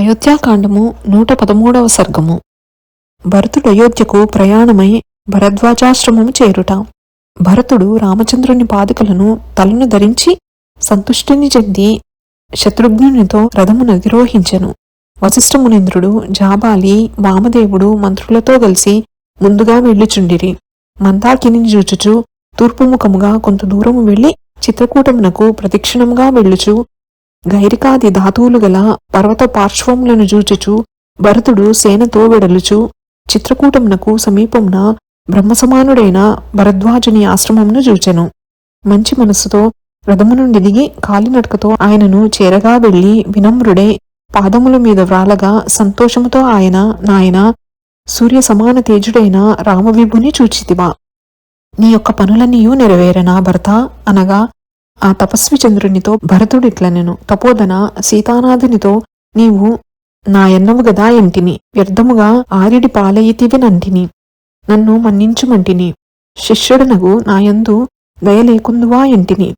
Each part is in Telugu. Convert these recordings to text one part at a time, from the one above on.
అయోధ్యాకాండము నూట పదమూడవ సర్గము. భరతుడు అయోధ్యకు ప్రయాణమై భరద్వాజాశ్రమము చేరుట. భరతుడు రామచంద్రుని పాదుకలను తలను ధరించి సంతుష్టిని చెంది శత్రుఘ్నునితో రథమును అధిరోహించెను. వశిష్ఠమునింద్రుడు జాబాలి వామదేవుడు మంత్రులతో కలిసి ముందుగా వెళ్ళుచుండిరి. మందాకిని చూచుచు తూర్పుముఖముగా కొంత దూరము వెళ్ళి చిత్రకూటమునకు ప్రతిక్షణముగా వెళ్ళుచు గైరికాది ధాతువులు గల పర్వత పార్శ్వములను జూచుచు భరతుడు సేనతో వెడలుచు చిత్రకూటమునకు సమీపమున బ్రహ్మసమానుడైన భరద్వాజుని ఆశ్రమమును చూచెను మంచి మనస్సుతో రథము నుండి దిగి కాలినడకతో ఆయనను చేరగా వెళ్ళి వినమ్రుడే పాదముల మీద వ్రాలగా సంతోషముతో ఆయన నాయన సూర్య సమాన తేజుడైన రామవిభుని చూచితివా. నీ యొక్క పనులన్నీయూ నెరవేరనా భర్త? అనగా ఆ తపస్వి చంద్రునితో భరతుడిట్లనెను తపోధన సీతానాథునితో నీవు నా ఎన్నవు గదా ఎంటిని వ్యర్థముగా ఆరిడి పాలయితివినంటిని నన్ను మన్నించుమంటిని శిష్యుడనగు నాయందు దయలేకుందువా ఎంటిని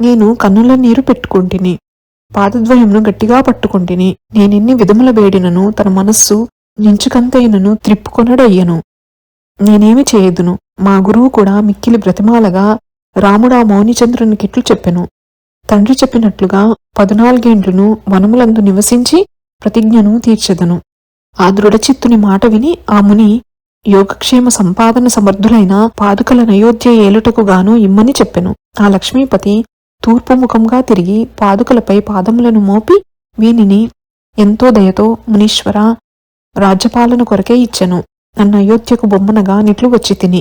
నేను కన్నుల నీరు పెట్టుకుంటిని పాదద్వయమును గట్టిగా పట్టుకుంటిని నేనెన్ని విధముల వేడినను తన మనస్సు నించుకంతైనను త్రిప్పుకొనడయ్యను. నేనేమి చేయదును మా గురువు కూడా మిక్కిలి బ్రతిమాలగా రాముడా మౌనిచంద్రునికిట్లు చెప్పెను. తండ్రి చెప్పినట్లుగా పదునాలుగేండ్లను వనములందు నివసించి ప్రతిజ్ఞను తీర్చెదను. ఆ దృఢచిత్తుని మాట విని ఆ ముని యోగక్షేమ సంపాదన సమర్థులైన పాదుకల నయోధ్య ఏలుటకుగాను ఇమ్మని చెప్పెను. ఆ లక్ష్మీపతి తూర్పుముఖంగా తిరిగి పాదుకలపై పాదములను మోపి వీనిని ఎంతో దయతో మునీశ్వర రాజ్యపాలన కొరకే ఇచ్చెను. నన్ను అయోధ్యకు బొమ్మనగా నిట్లు వచ్చి తిని.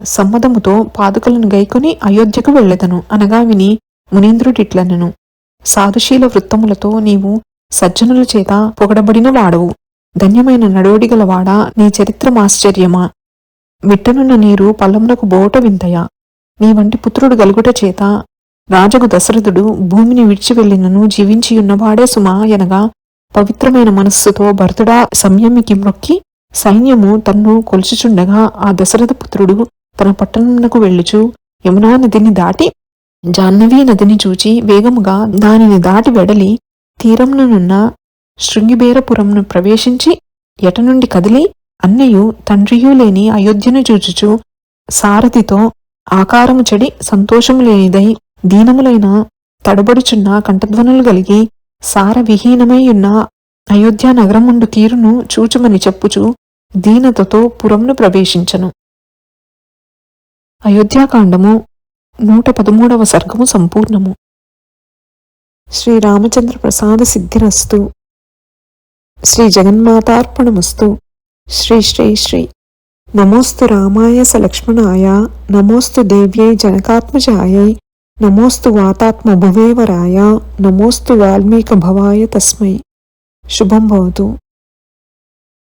సమ్మదముతో పాదుకలను గైకొని అయోధ్యకు వెళ్ళెదను. అనగా విని మునీంద్రుడిట్లనను. సాధుశీల వృత్తములతో నీవు సజ్జనుల చేత పొగడబడిన వాడవు. ధన్యమైన నడవడిగలవాడా నీ చరిత్రమాశ్చర్యమా? మిట్టనున్న నీరు పల్లమునకు బోట వింతయా? నీ వంటి పుత్రుడు గలుగుట చేత రాజగు దశరథుడు భూమిని విడిచి వెళ్ళినను జీవించియున్నవాడే సుమా ఎనగా పవిత్రమైన మనస్సుతో భరతుడా సంయమికి మ్రొక్కి సైన్యము తన్ను కొలుచుచుండగా ఆ దశరథ పుత్రుడు తన పట్టణంకు వెళ్ళుచు యమునా నదిని దాటి జాహ్నవీ నదిని చూచి వేగముగా దానిని దాటి వెడలి తీరంనున్న శృంగిబేరపురంను ప్రవేశించి ఎట నుండి కదిలి అన్నయు తండ్రియు లేని అయోధ్యను చూచుచు సారథితో ఆకారము చెడి సంతోషము లేనిదై దీనములైన తడబడుచున్న కంఠధ్వనులు కలిగి సారవిహీనమైయున్న అయోధ్యానగరముండు తీరును చూచుమని చెప్పుచు దీనతతో పురంను ప్రవేశించను. అయోధ్యాకాండము నూట పదమూడవ సర్గము సంపూర్ణము. శ్రీరామచంద్ర ప్రసాద సిద్ధిరస్తు శ్రీ జగన్మాతార్పణమస్తు శ్రీ శ్రీ. శ్రీ నమోస్తు రామాయ స లక్ష్మణాయ నమోస్తు దేవ్యై జనకాత్మజాయై. నమోస్తు వాతాత్మ భువేవరాయ నమోస్తు వాల్మీక భవాయ తస్మై. శుభం భవతు.